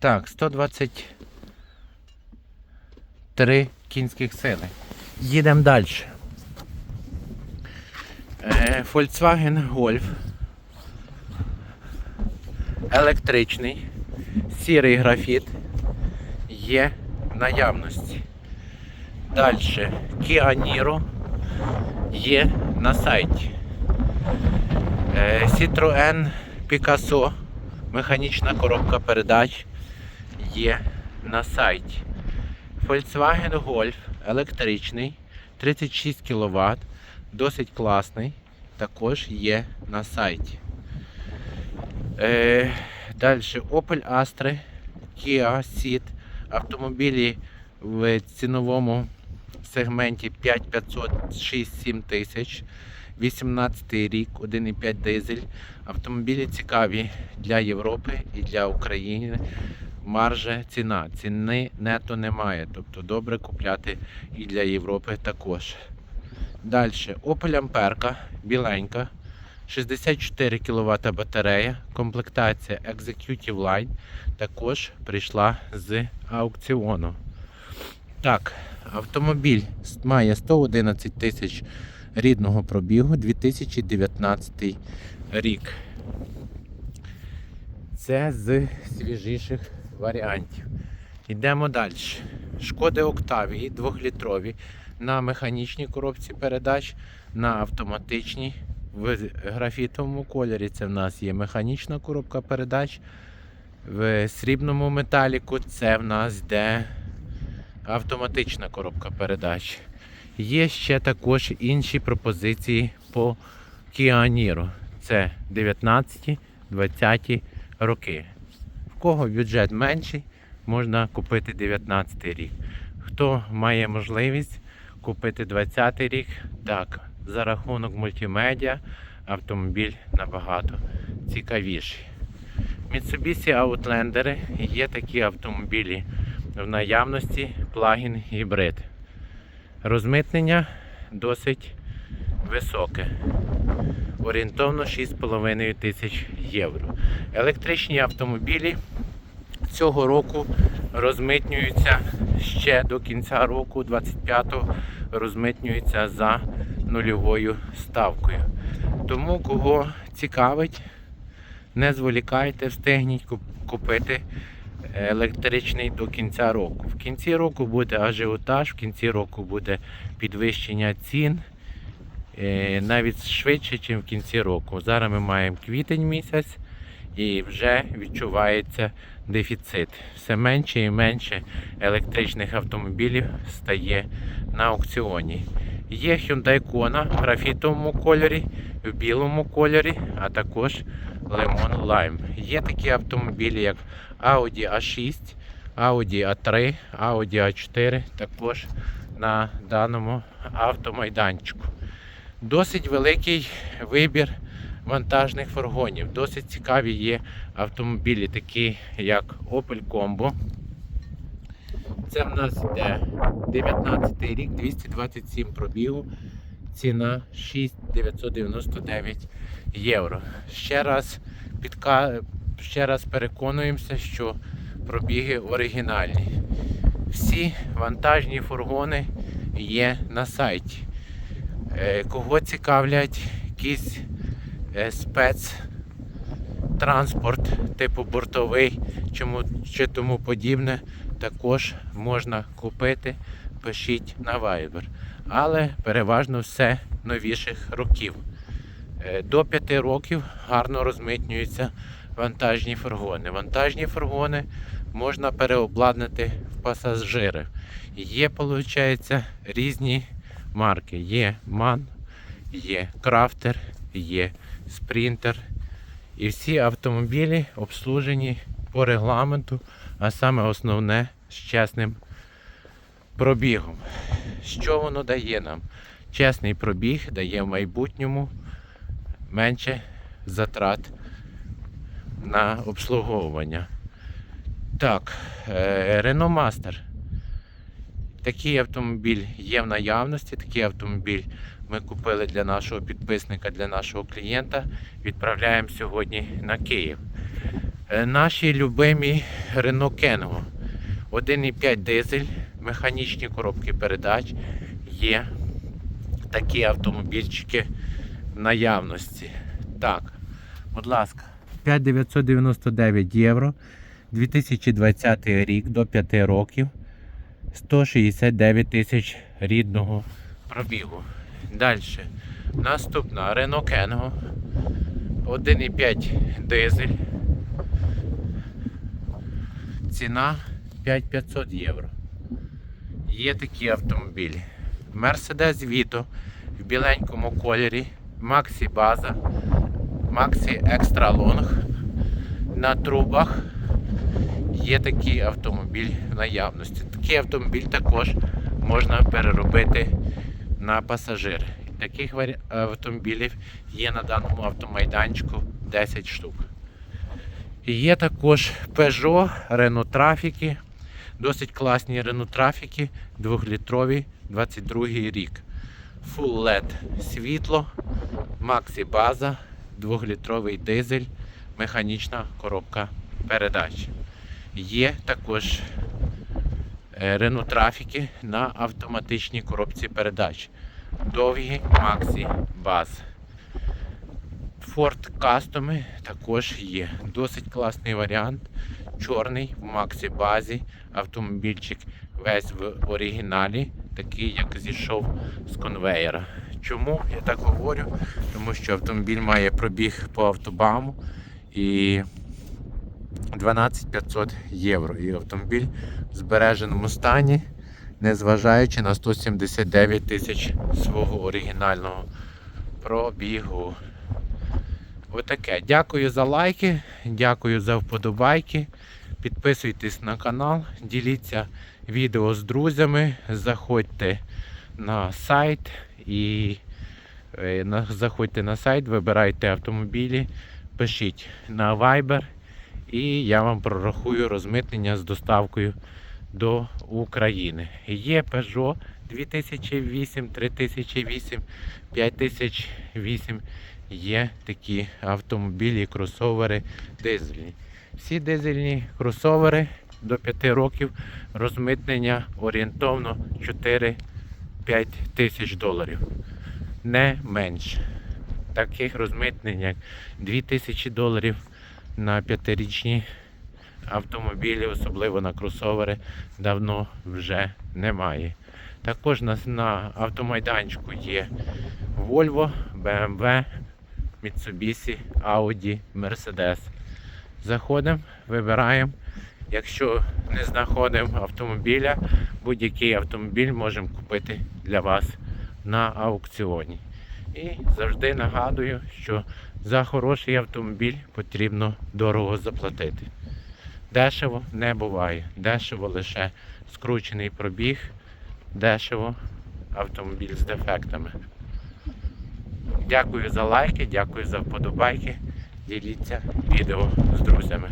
Так, 123 кінських сили. Їдемо далі. Е, Volkswagen Golf. Електричний. Сірий графіт. Є наявності. Далі. Kia Niro є на сайті. Е, Citroen Picasso. Механічна коробка передач є на сайті. Volkswagen Golf електричний, 36 кВт, досить класний, також є на сайті. Е, далі Opel Astra, Kia Ceed, автомобілі в ціновому сегменті 5500 6-7 тисяч. 18 рік, 1,5 дизель. Автомобілі цікаві для Європи і для України. Маржа ціна. Ціни нето немає. Тобто добре купляти і для Європи також. Далі Opel Amperka, біленька. 64 кВт батарея. Комплектація Executive Line також прийшла з аукціону. Так, автомобіль має 111 тисяч рідного пробігу 2019 рік. Це з свіжіших варіантів. Йдемо далі. Шкоди Октавії 2-літрові на механічній коробці передач, на автоматичній. В графітовому кольорі це в нас є механічна коробка передач. В срібному металіку це в нас йде автоматична коробка передач. Є ще також інші пропозиції по Niro. Це 19-20 роки. В кого бюджет менший, можна купити 19 рік. Хто має можливість купити 20 рік, так, за рахунок мультимедіа автомобіль набагато цікавіший. Mitsubishi Outlander є такі автомобілі в наявності плагін гібрид. Розмитнення досить високе. Орієнтовно 6,5 тисяч євро. Електричні автомобілі цього року розмитнюються ще до кінця року, 25-го, розмитнюються за нульовою ставкою. Тому, кого цікавить, не зволікайте, встигніть купити електричний до кінця року. В кінці року буде ажіотаж, в кінці року буде підвищення цін. е, Навіть швидше, ніж в кінці року. Зараз ми маємо квітень місяць і вже відчувається дефіцит. Все менше і менше електричних автомобілів стає на аукціоні. Є Hyundai Kona в графітовому кольорі, в білому кольорі, а також Lemon Lime. Є такі автомобілі, як Audi A6, Audi A3, Audi A4, також на даному автомайданчику. Досить великий вибір вантажних фургонів. Досить цікаві є автомобілі, такі як Opel Combo. Це в нас йде 19 рік, 227 пробігу, ціна 6,999 євро. Ще раз, підка... Ще раз переконуємося, що пробіги оригінальні. Всі вантажні фургони є на сайті. Е, Кого цікавлять якийсь е, спецтранспорт, типу бортовий чому, чи тому подібне, також можна купити, пишіть на Viber. Але переважно все новіших років. Е, До 5 років гарно розмитнюються вантажні фургони. Вантажні фургони можна переобладнати в пасажири. Є, виходить, різні марки. Є MAN, є Крафтер, є Спринтер. І всі автомобілі обслужені по регламенту, а саме основне з чесним пробігом. Що воно дає нам? Чесний пробіг дає в майбутньому менше затрат на обслуговування. Так, е, Renault Master. Такий автомобіль є в наявності. Такий автомобіль ми купили для нашого підписника, для нашого клієнта. Відправляємо сьогодні на Київ. Е, Наші любимі Renault Kangoo. 1,5 дизель, механічні коробки передач. Є такі автомобільчики в наявності. Так, будь ласка, 5999 євро. 2020 рік до 5 років. 169 тисяч рідного пробігу. Далі. Наступна Renault Kangoo. 1,5 дизель. Ціна 5500 євро. Є такі автомобілі. Mercedes Vito в біленькому кольорі, Maxi База, Maxi Extra Long на трубах. Є такий автомобіль в наявності. Такий автомобіль також можна переробити на пасажир. Таких автомобілів є на даному автомайданчику 10 штук. Є також Peugeot, Renault Trafic, досить класні Renault Trafic, 2-літрові, 22 рік. Full LED світло, Maxi база, 2-літровий дизель, механічна коробка передач. Є також е, Renault Trafic на автоматичній коробці передач. Довгі Maxi баз. Ford Custom також є. Досить класний варіант. Чорний в Максі базі. Автомобільчик весь в оригіналі, такий, як зійшов з конвеєра. Чому я так говорю? Тому що автомобіль має пробіг по автобаму і 12500 євро. І автомобіль в збереженому стані, незважаючи на 179 тисяч свого оригінального пробігу. Отаке. Дякую за лайки, дякую за вподобайки. Підписуйтесь на канал, діліться відео з друзями, заходьте на сайт і е, заходьте на сайт, вибирайте автомобілі, пишіть на Viber і я вам прорахую розмитнення з доставкою до України. Є Peugeot 2008, 3008, 5008 є такі автомобілі, кросовери дизельні. Всі дизельні кросовери до 5 років розмитнення орієнтовно 4-5 тисяч доларів. Не менше. Таких розмитнень, як 2000 доларів на 5-річні автомобілі, особливо на кросовери, давно вже немає. Також на автомайданчику є Volvo, BMW, Mitsubishi, Audi, Mercedes. Заходимо, вибираємо. Якщо не знаходимо автомобіля, будь-який автомобіль можемо купити для вас на аукціоні. І завжди нагадую, що за хороший автомобіль потрібно дорого заплатити. Дешево не буває. Дешево лише скручений пробіг, дешево автомобіль з дефектами. Дякую за лайки, дякую за вподобайки. Діліться відео з друзями.